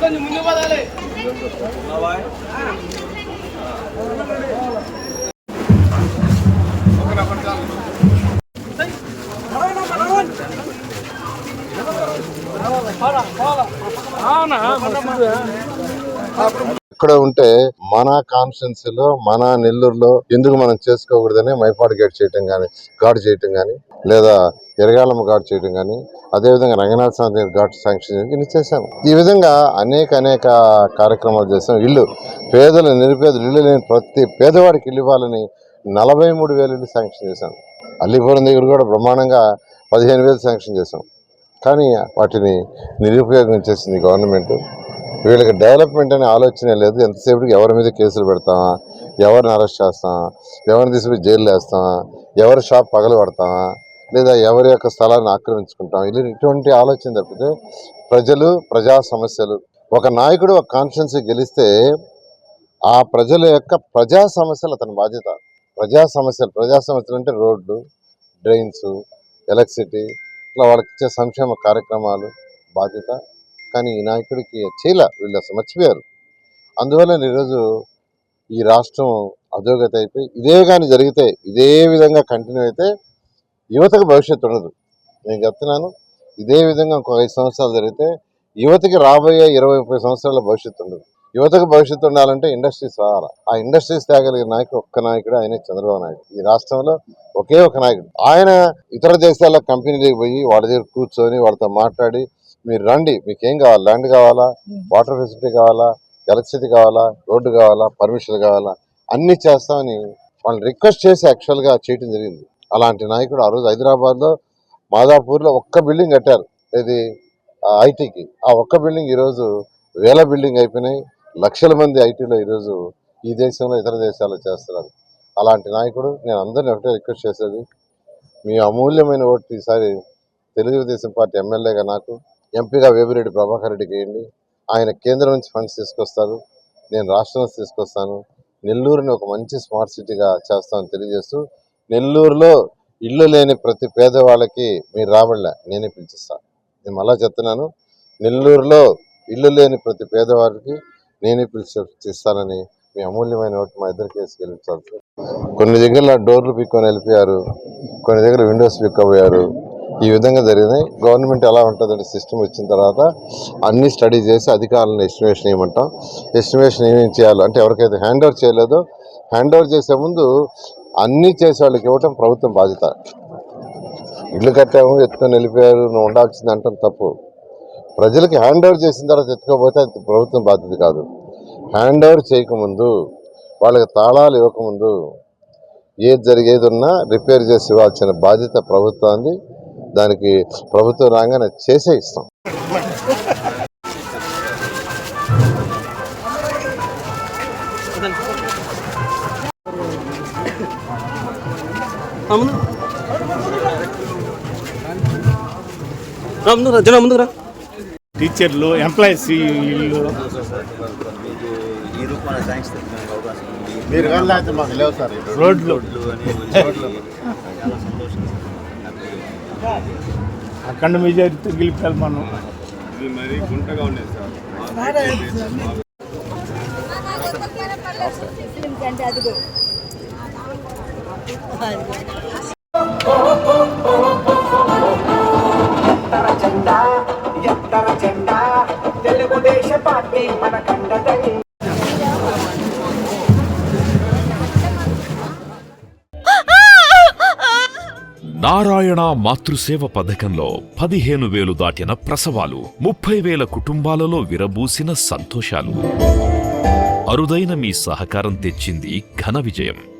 కొంచెం ముందు పదాలి ఇక్కడ ఉంటే మన కాన్స్టిట్యున్సీ లో మన నెల్లూరులో ఎందుకు మనం చేసుకోకూడదని మైపాడు గేట్ చేయటం కానీ గాడు చేయటం కానీ లేదా ఎరగాలమ్మ గాడు చేయటం కానీ అదేవిధంగా రంగనాథ స్వామి ఘాట్ శాంక్షన్ చేయడం ఇన్ని ఈ విధంగా అనేక అనేక కార్యక్రమాలు చేశాం. ఇల్లు పేదలు నిరుపేదలు ఇల్లు లేని ప్రతి పేదవాడికి ఇల్లు ఇవ్వాలని నలభై మూడు వేలు ఇల్లు శాంక్షన్ చేశాం అల్లిపురం దగ్గర కూడా బ్రహ్మాండంగా పదిహేను వేలు శాంక్షన్ చేశాం. కానీ వాటిని నిరుపయోగం చేసింది గవర్నమెంట్. వీళ్ళకి డెవలప్మెంట్ అనే ఆలోచనే లేదు. ఎంతసేపటికి ఎవరి మీద కేసులు పెడతామా ఎవరిని అరెస్ట్ చేస్తామా ఎవరిని తీసుకుపోయి జైలు వేస్తామా ఎవరి షాప్ పగలు పడతామా లేదా ఎవరి యొక్క స్థలాన్ని ఆక్రమించుకుంటాం. ఇది ఇటువంటి ఆలోచన తప్పితే ప్రజలు ప్రజా సమస్యలు. ఒక నాయకుడు ఒక కాన్స్టిట్యున్సీ గెలిస్తే ఆ ప్రజల యొక్క ప్రజా సమస్యలు అతని బాధ్యత. ప్రజా సమస్యలు ప్రజా సమస్యలు అంటే రోడ్లు డ్రైన్స్ ఎలక్ట్రిసిటీ ఇట్లా వాళ్ళకి ఇచ్చే సంక్షేమ కార్యక్రమాలు బాధ్యత. కానీ ఈ నాయకుడికి చేయలే వీళ్ళు అసలు మర్చిపోయారు. అందువల్ల ఈరోజు ఈ రాష్ట్రం అధోగతి అయిపోయి ఇదే కానీ జరిగితే ఇదే విధంగా కంటిన్యూ అయితే యువతకు భవిష్యత్తు ఉండదు. నేను చెప్తున్నాను ఇదే విధంగా ఇంకొక ఐదు సంవత్సరాలు జరిగితే యువతకి రాబోయే ఇరవై ముప్పై సంవత్సరాల భవిష్యత్తు ఉండదు. యువతకు భవిష్యత్తు ఉండాలంటే ఇండస్ట్రీస్ రావాలి. ఆ ఇండస్ట్రీస్ తేగలిగిన నాయకుడు ఒక్క నాయకుడు ఆయనే చంద్రబాబు నాయుడు. ఈ రాష్ట్రంలో ఒకే ఒక నాయకుడు. ఆయన ఇతర దేశాల కంపెనీలకు పోయి వాళ్ళ దగ్గర కూర్చొని వాళ్ళతో మాట్లాడి మీరు రండి మీకు ఏం కావాలి? ల్యాండ్ కావాలా? వాటర్ ఫెసిలిటీ కావాలా? ఎలక్ట్రిసిటీ కావాలా? రోడ్డు కావాలా? పర్మిషన్ కావాలా? అన్ని చేస్తామని వాళ్ళని రిక్వెస్ట్ చేసి యాక్చువల్గా చేయటం జరిగింది. అలాంటి నాయకుడు ఆ రోజు హైదరాబాద్లో మాదాపూర్లో ఒక్క బిల్డింగ్ కట్టారు. ఇది ఐటీకి. ఆ ఒక్క బిల్డింగ్ ఈరోజు వేల బిల్డింగ్ అయిపోయినాయి. లక్షల మంది ఐటీలో ఈరోజు ఈ దేశంలో ఇతర దేశాల్లో చేస్తున్నారు. అలాంటి నాయకుడు నేను అందరిని ఒకటే రిక్వెస్ట్ చేసేది మీ అమూల్యమైన ఓటు ఈసారి తెలుగుదేశం పార్టీ ఎమ్మెల్యేగా నాకు ఎంపీగా వేమిరెడ్డి ప్రభాకర్ రెడ్డికి వేయండి. ఆయన కేంద్రం నుంచి ఫండ్స్ తీసుకొస్తారు. నేను రాష్ట్రం నుంచి తీసుకొస్తాను. నెల్లూరుని ఒక మంచి స్మార్ట్ సిటీగా చేస్తామని తెలియజేస్తూ నెల్లూరులో ఇల్లు లేని ప్రతి పేదవాళ్ళకి మీరు రాబడలే నేనే పిలిచిస్తాను నేను మళ్ళా చెప్తున్నాను నెల్లూరులో ఇల్లు లేని ప్రతి పేదవారికి నేనే పిలిచిస్తానని మీ అమూల్యమైన ఓటు మా ఇద్దరు కేసు గెలిపించాల్సి కొన్ని దగ్గర డోర్లు పీక్కొని వెళ్ళిపోయారు కొన్ని దగ్గర విండోస్ పీక్కపోయారు. ఈ విధంగా జరిగినాయి గవర్నమెంట్ ఎలా ఉంటుందంటే సిస్టమ్ వచ్చిన తర్వాత అన్ని స్టడీ చేసి అధికారులను ఎస్టిమేషన్ ఇవ్వమంటాం. ఎస్టిమేషన్ ఏమేమి చేయాలో? అంటే ఎవరికైతే హ్యాండ్ ఓవర్ చేయలేదో హ్యాండ్ ఓవర్ చేసే ముందు అన్నీ చేసే వాళ్ళకి ఇవ్వటం ప్రభుత్వం బాధ్యత. ఇల్లు కట్టాము ఎత్తుకొని వెళ్ళిపోయారు నువ్వు ఉండాల్సింది అంటాం తప్పు. ప్రజలకి హ్యాండ్ ఓవర్ చేసిన తర్వాత ఎత్తుకోపోతే అది ప్రభుత్వం బాధ్యత కాదు. హ్యాండ్ ఓవర్ చేయకముందు వాళ్ళకి తాళాలు ఇవ్వకముందు ఏది జరిగేది ఉన్నా రిపేర్ చేసి ఇవ్వాల్సిన బాధ్యత ప్రభుత్వాన్ని దానికి ప్రభుత్వం రాగానే చేసే ఇస్తాం. రా ముందు రా జన ముందుకు రా. టీచర్లు ఎంప్లాయీస్ ఉంది మీరు వెళ్ళాలి మాకు లేవు సార్. రోడ్లు. రోడ్లు అనేది చాలా సంతోషం నాకు అఖండ మెజారిటీతో గెలిపాలి మనం. జెండా ఎత్తర జెండా తెలుగుదేశ పార్టీ మన నారాయణ మాతృసేవ పథకంలో పదిహేను వేలు దాటిన ప్రసవాలు ముప్పై వేల కుటుంబాలలో విరబూసిన సంతోషాలు. అరుదైన మీ సహకారం తెచ్చింది ఘన విజయం.